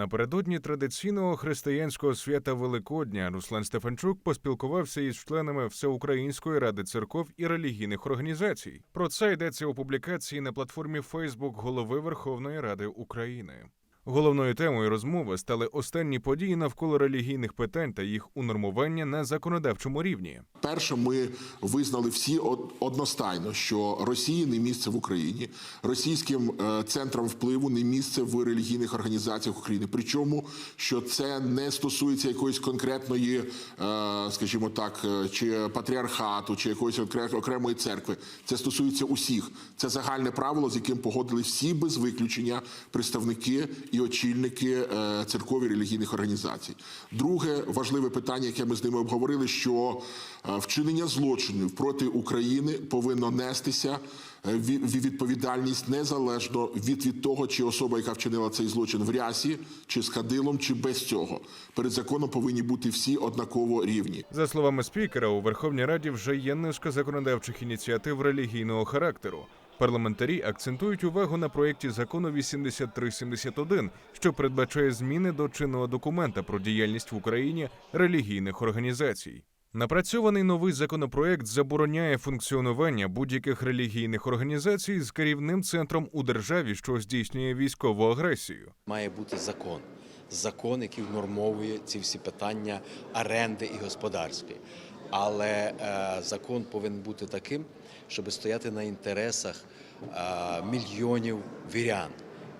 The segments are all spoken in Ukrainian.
Напередодні традиційного християнського свята Великодня Руслан Стефанчук поспілкувався із членами Всеукраїнської ради церков і релігійних організацій. Про це йдеться у публікації на платформі Фейсбук голови Верховної Ради України. Головною темою розмови стали останні події навколо релігійних питань та їх унормування на законодавчому рівні. Перше, ми визнали всі од- одностайно, що Росії не місце в Україні, російським е, центрам впливу не місце в релігійних організаціях України. Причому що це не стосується якоїсь конкретної, е, скажімо так, е, чи патріархату, чи якоїсь окремої церкви. Це стосується усіх. Це загальне правило, з яким погодили всі без виключення представники і очільники е, церков і релігійних організацій. Друге важливе питання, яке ми з ними обговорили, що е, вчинення злочинів проти України повинно нестися е, ві- ві- відповідальність незалежно від, від того, чи особа, яка вчинила цей злочин в рясі, чи з кадилом, чи без цього. Перед законом повинні бути всі однаково рівні. За словами спікера, у Верховній Раді вже є низка законодавчих ініціатив релігійного характеру. Парламентарі акцентують увагу на проєкті закону 8371, що передбачає зміни до чинного документа про діяльність в Україні релігійних організацій. Напрацьований новий законопроект забороняє функціонування будь-яких релігійних організацій з керівним центром у державі, що здійснює військову агресію. має бути закон. Закон, який внормовує ці всі питання оренди і господарської. Але е, закон повинен бути таким, щоб стояти на інтересах мільйонів вірян.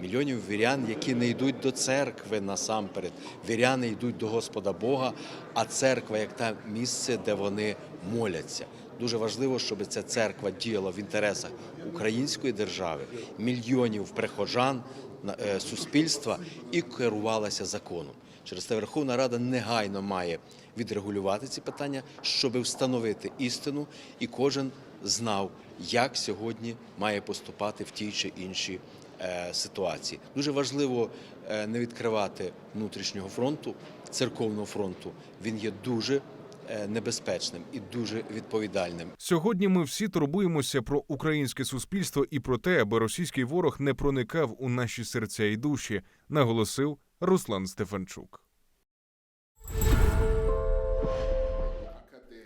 Мільйонів вірян, які не йдуть до церкви насамперед. Віряни йдуть до Господа Бога, а церква як те місце, де вони моляться. Дуже важливо, щоб ця церква діяла в інтересах української держави, мільйонів прихожан, е, суспільства і керувалася законом. Через те Верховна Рада негайно має відрегулювати ці питання, щоб встановити істину, і кожен знав, як сьогодні має поступати в тій чи іншій е, ситуації. Дуже важливо е, не відкривати внутрішнього фронту, церковного фронту. Він є дуже е, небезпечним і дуже відповідальним. Сьогодні ми всі турбуємося про українське суспільство і про те, аби російський ворог не проникав у наші серця і душі, наголосив Руслан Стефанчук.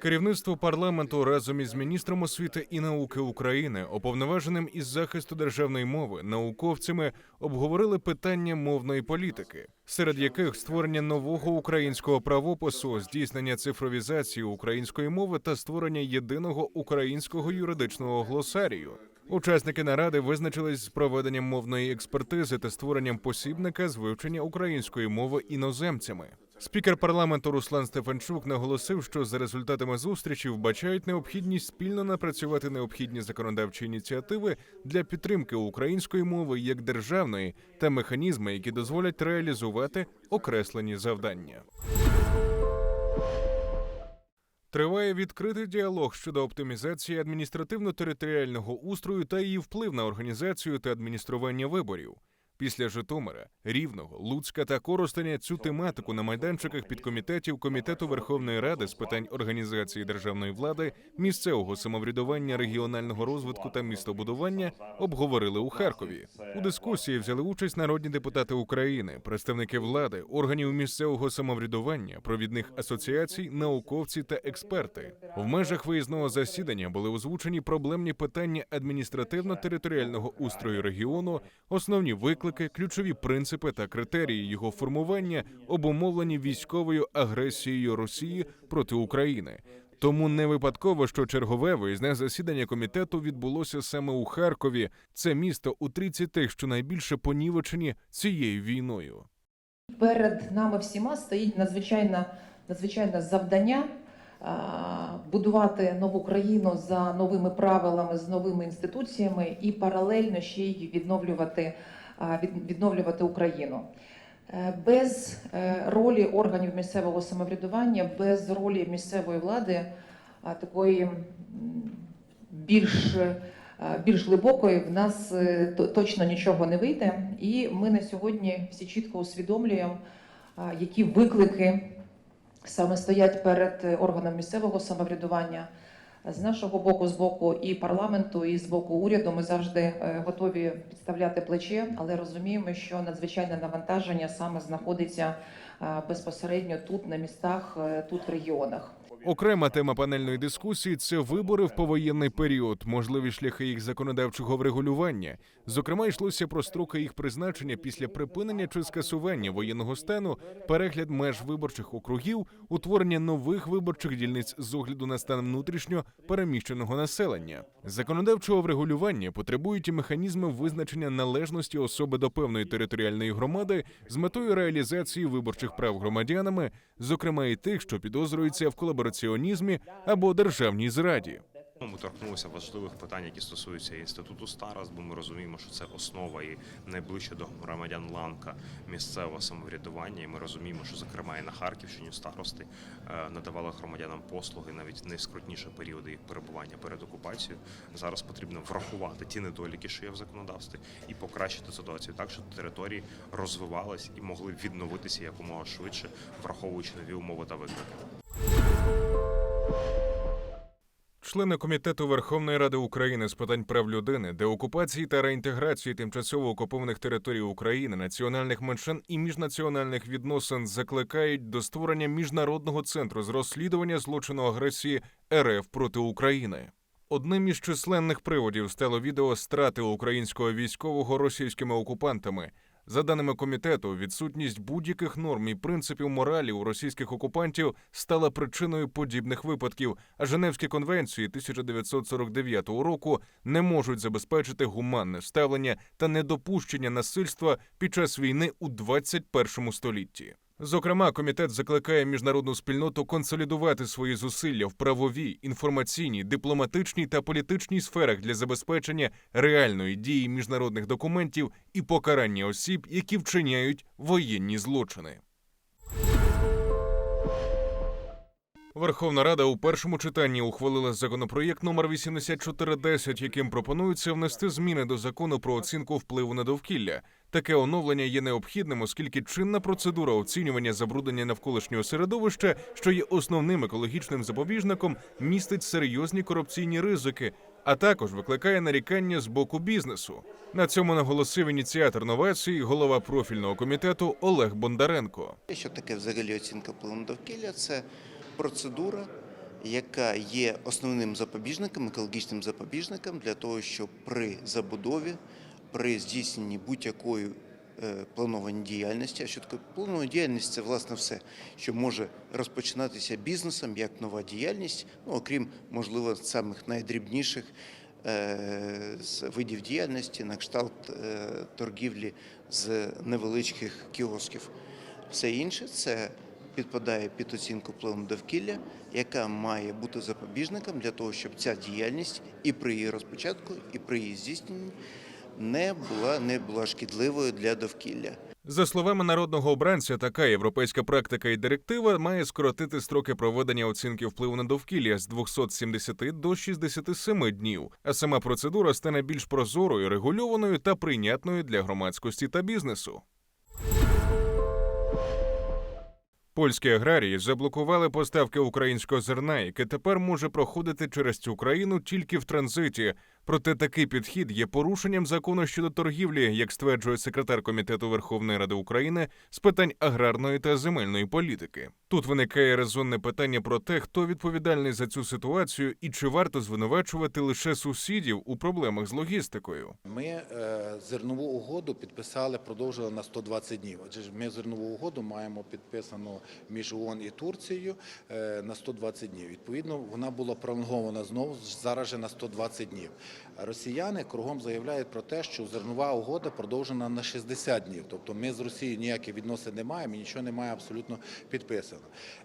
Керівництво парламенту разом із міністром освіти і науки України, уповноваженим із захисту державної мови, науковцями обговорили питання мовної політики, серед яких створення нового українського правопису, здійснення цифровізації української мови та створення єдиного українського юридичного глосарію. Учасники наради визначились з проведенням мовної експертизи та створенням посібника з вивчення української мови іноземцями. Спікер парламенту Руслан Стефанчук наголосив, що за результатами зустрічі вбачають необхідність спільно напрацювати необхідні законодавчі ініціативи для підтримки української мови як державної та механізми, які дозволять реалізувати окреслені завдання. Триває відкритий діалог щодо оптимізації адміністративно-територіального устрою та її вплив на організацію та адміністрування виборів. Після Житомира, Рівного, Луцька та Коростеня цю тематику на майданчиках підкомітетів Комітету Верховної Ради з питань організації державної влади, місцевого самоврядування, регіонального розвитку та містобудування обговорили у Харкові. У дискусії взяли участь народні депутати України, представники влади, органів місцевого самоврядування, провідних асоціацій, науковці та експерти. В межах виїзного засідання були озвучені проблемні питання адміністративно-територіального устрою регіону, основні виклики, ключові принципи та критерії його формування, обумовлені військовою агресією Росії проти України. Тому не випадково, що чергове виїзне засідання комітету відбулося саме у Харкові. Це місто у трійці тих, що найбільше понівечені цією війною. Перед нами всіма стоїть надзвичайне, надзвичайне завдання будувати нову країну за новими правилами, з новими інституціями і паралельно ще й відновлювати, відновлювати Україну. Е, Без е, ролі органів місцевого самоврядування, без ролі місцевої влади, такої більш е, більш глибокої в нас е, точно нічого не вийде. І ми на сьогодні всі чітко усвідомлюємо, які виклики саме стоять перед е, органом місцевого самоврядування, З нашого боку, з боку і парламенту, і з боку уряду, ми завжди е, готові підставляти плече, але розуміємо, що надзвичайне навантаження саме знаходиться е, безпосередньо тут, на містах, е, тут в регіонах. Окрема тема панельної дискусії це вибори в повоєнний період, можливі шляхи їх законодавчого врегулювання. Зокрема, йшлося про строки їх призначення після припинення чи скасування воєнного стану, перегляд меж виборчих округів, утворення нових виборчих дільниць з огляду на стан внутрішньо переміщеного населення. Законодавчого врегулювання потребують і механізми визначення належності особи до певної територіальної громади з метою реалізації виборчих прав громадянами, зокрема і тих, що підозрюються в колабораціонізмі або державній зраді. Ми торкнулися важливих питань, які стосуються інституту старост, бо ми розуміємо, що це основа і найближче до громадян ланка місцевого самоврядування. І ми розуміємо, що зокрема і на Харківщині старости е, надавали громадянам послуги навіть найскрутніші періоди їх перебування перед окупацією. Зараз потрібно врахувати ті недоліки, що є в законодавстві, і покращити ситуацію так, щоб території розвивались і могли відновитися якомога швидше, враховуючи нові умови та виклики. Члени комітету Верховної Ради України з питань прав людини, деокупації та реінтеграції тимчасово окупованих територій України, національних меншин і міжнаціональних відносин закликають до створення міжнародного центру з розслідування злочину агресії РФ проти України. Одним із численних приводів стало відео страти українського військового російськими окупантами. За даними комітету, відсутність будь-яких норм і принципів моралі у російських окупантів стала причиною подібних випадків. А Женевські конвенції 1949 року не можуть забезпечити гуманне ставлення та недопущення насильства під час війни у 21 столітті. Зокрема, комітет закликає міжнародну спільноту консолідувати свої зусилля в правовій, інформаційній, дипломатичній та політичній сферах для забезпечення реальної дії міжнародних документів і покарання осіб, які вчиняють воєнні злочини. Верховна Рада у першому читанні ухвалила законопроєкт номер 8410, яким пропонується внести зміни до закону про оцінку впливу на довкілля. Таке оновлення є необхідним, оскільки чинна процедура оцінювання забруднення навколишнього середовища, що є основним екологічним запобіжником, містить серйозні корупційні ризики, а також викликає нарікання з боку бізнесу. На цьому наголосив ініціатор новації, голова профільного комітету Олег Бондаренко. Що таке взагалі оцінка впливу довкілля? Це процедура, яка є основним запобіжником, екологічним запобіжником для того, щоб при забудові, при здійсненні будь-якої е, планованої діяльності, а що таке планова діяльність це власне все, що може розпочинатися бізнесом як нова діяльність, ну окрім можливо самих найдрібніших е, видів діяльності на кшталт е, торгівлі з невеличких кіосків. Все інше це підпадає під оцінку впливу довкілля, яка має бути запобіжником для того, щоб ця діяльність і при її розпочатку, і при її здійсненні не була, не була шкідливою для довкілля. За словами народного обранця, така європейська практика і директива має скоротити строки проведення оцінки впливу на довкілля з 270 до 67 днів, а сама процедура стане більш прозорою, регульованою та прийнятною для громадськості та бізнесу. Польські аграрії заблокували поставки українського зерна, яке тепер може проходити через цю країну тільки в транзиті. Проте такий підхід є порушенням закону щодо торгівлі, як стверджує секретар комітету Верховної Ради України з питань аграрної та земельної політики. Тут виникає резонне питання про те, хто відповідальний за цю ситуацію і чи варто звинувачувати лише сусідів у проблемах з логістикою. Ми е, зернову угоду підписали, продовжили на 120 днів. Отже, ми зернову угоду маємо підписану між ООН і Турцією е, на 120 днів. Відповідно, вона була пролонгована знову зараз же на 120 днів. Росіяни кругом заявляють про те, що зернова угода продовжена на 60 днів. Тобто ми з Росією ніяких відносин не маємо, нічого немає абсолютно підписано.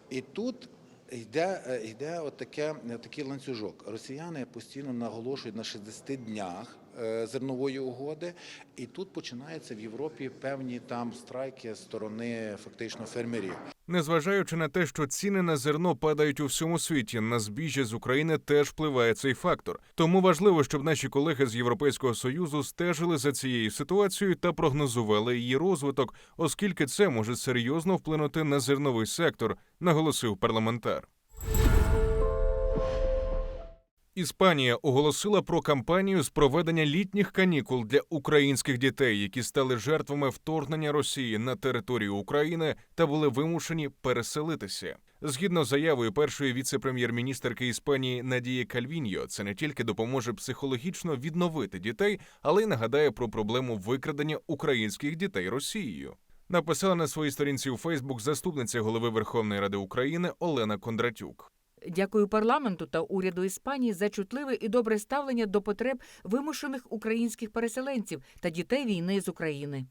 І тут Йде, е, йде от таке, е, такий ланцюжок. Росіяни постійно наголошують на 60 днях е, зернової угоди, і тут починаються в Європі певні там страйки сторони фактично фермерів. Незважаючи на те, що ціни на зерно падають у всьому світі, на збіжжя з України теж впливає цей фактор. Тому важливо, щоб наші колеги з Європейського союзу стежили за цією ситуацією та прогнозували її розвиток, оскільки це може серйозно вплинути на зерновий сектор, наголосив парламентар. Іспанія оголосила про кампанію з проведення літніх канікул для українських дітей, які стали жертвами вторгнення Росії на територію України та були вимушені переселитися. Згідно з заявою першої віце-прем'єр-міністерки Іспанії Надії Кальвіньо, це не тільки допоможе психологічно відновити дітей, але й нагадає про проблему викрадення українських дітей Росією. Написала на своїй сторінці у Фейсбук заступниця голови Верховної Ради України Олена Кондратюк. Дякую парламенту та уряду Іспанії за чутливе і добре ставлення до потреб вимушених українських переселенців та дітей війни з України.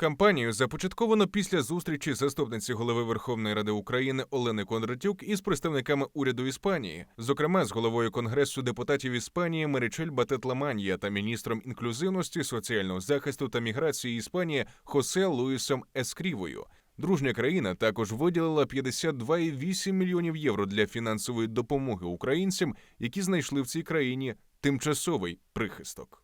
Кампанію започатковано після зустрічі заступниці голови Верховної Ради України Олени Кондратюк із представниками уряду Іспанії, зокрема з головою Конгресу депутатів Іспанії Меричель Батетламанія та міністром інклюзивності, соціального захисту та міграції Іспанії Хосе Луїсом Ескрівою. Дружня країна також виділила 52,8 мільйонів євро для фінансової допомоги українцям, які знайшли в цій країні тимчасовий прихисток.